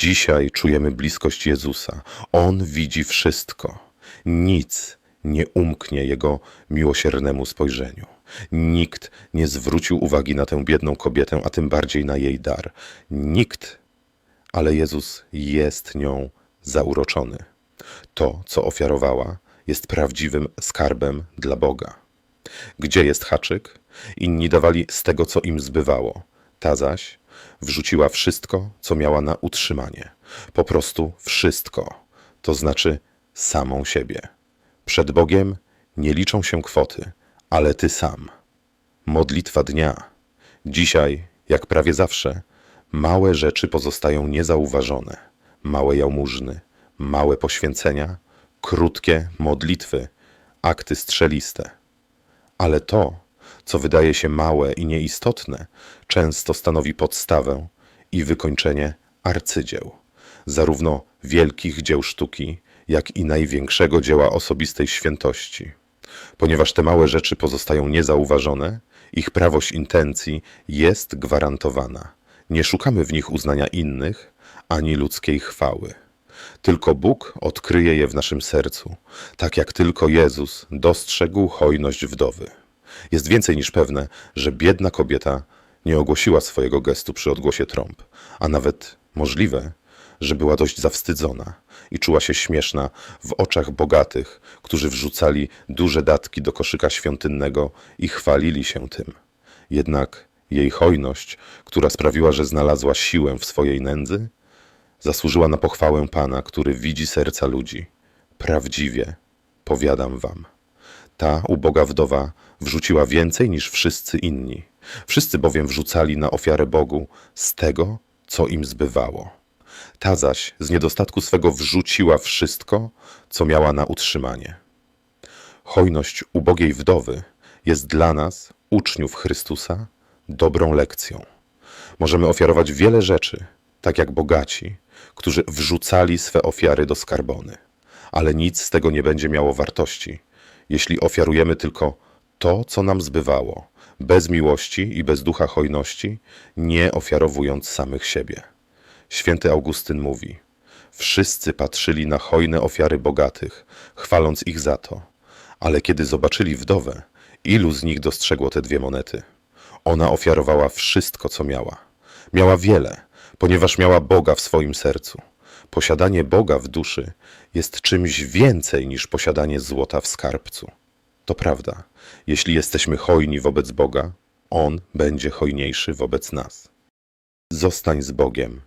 Dzisiaj czujemy bliskość Jezusa. On widzi wszystko. Nic nie umknie Jego miłosiernemu spojrzeniu. Nikt nie zwrócił uwagi na tę biedną kobietę, a tym bardziej na jej dar. Nikt, ale Jezus jest nią zauroczony. To, co ofiarowała, jest prawdziwym skarbem dla Boga. Gdzie jest haczyk? Inni dawali z tego, co im zbywało. Ta zaś wrzuciła wszystko, co miała na utrzymanie. Po prostu wszystko, to znaczy samą siebie. Przed Bogiem nie liczą się kwoty, ale ty sam. Modlitwa dnia. Dzisiaj, jak prawie zawsze, małe rzeczy pozostają niezauważone. Małe jałmużny, małe poświęcenia, krótkie modlitwy, akty strzeliste. Ale to, co wydaje się małe i nieistotne, często stanowi podstawę i wykończenie arcydzieł, zarówno wielkich dzieł sztuki, jak i największego dzieła osobistej świętości. Ponieważ te małe rzeczy pozostają niezauważone, ich prawość intencji jest gwarantowana. Nie szukamy w nich uznania innych ani ludzkiej chwały. Tylko Bóg odkryje je w naszym sercu, tak jak tylko Jezus dostrzegł hojność wdowy. Jest więcej niż pewne, że biedna kobieta nie ogłosiła swojego gestu przy odgłosie trąb, a nawet możliwe, że była dość zawstydzona i czuła się śmieszna w oczach bogatych, którzy wrzucali duże datki do koszyka świątynnego i chwalili się tym. Jednak jej hojność, która sprawiła, że znalazła siłę w swojej nędzy, zasłużyła na pochwałę Pana, który widzi serca ludzi. Prawdziwie, powiadam wam. Ta uboga wdowa wrzuciła więcej niż wszyscy inni. Wszyscy bowiem wrzucali na ofiarę Bogu z tego, co im zbywało. Ta zaś z niedostatku swego wrzuciła wszystko, co miała na utrzymanie. Hojność ubogiej wdowy jest dla nas, uczniów Chrystusa, dobrą lekcją. Możemy ofiarować wiele rzeczy, tak jak bogaci, którzy wrzucali swe ofiary do skarbony. Ale nic z tego nie będzie miało wartości, jeśli ofiarujemy tylko to, co nam zbywało, bez miłości i bez ducha hojności, nie ofiarowując samych siebie. Święty Augustyn mówi: Wszyscy patrzyli na hojne ofiary bogatych, chwaląc ich za to, ale kiedy zobaczyli wdowę, ilu z nich dostrzegło te dwie monety? Ona ofiarowała wszystko, co miała. Miała wiele, ponieważ miała Boga w swoim sercu. Posiadanie Boga w duszy jest czymś więcej niż posiadanie złota w skarbcu. To prawda, jeśli jesteśmy hojni wobec Boga, On będzie hojniejszy wobec nas. Zostań z Bogiem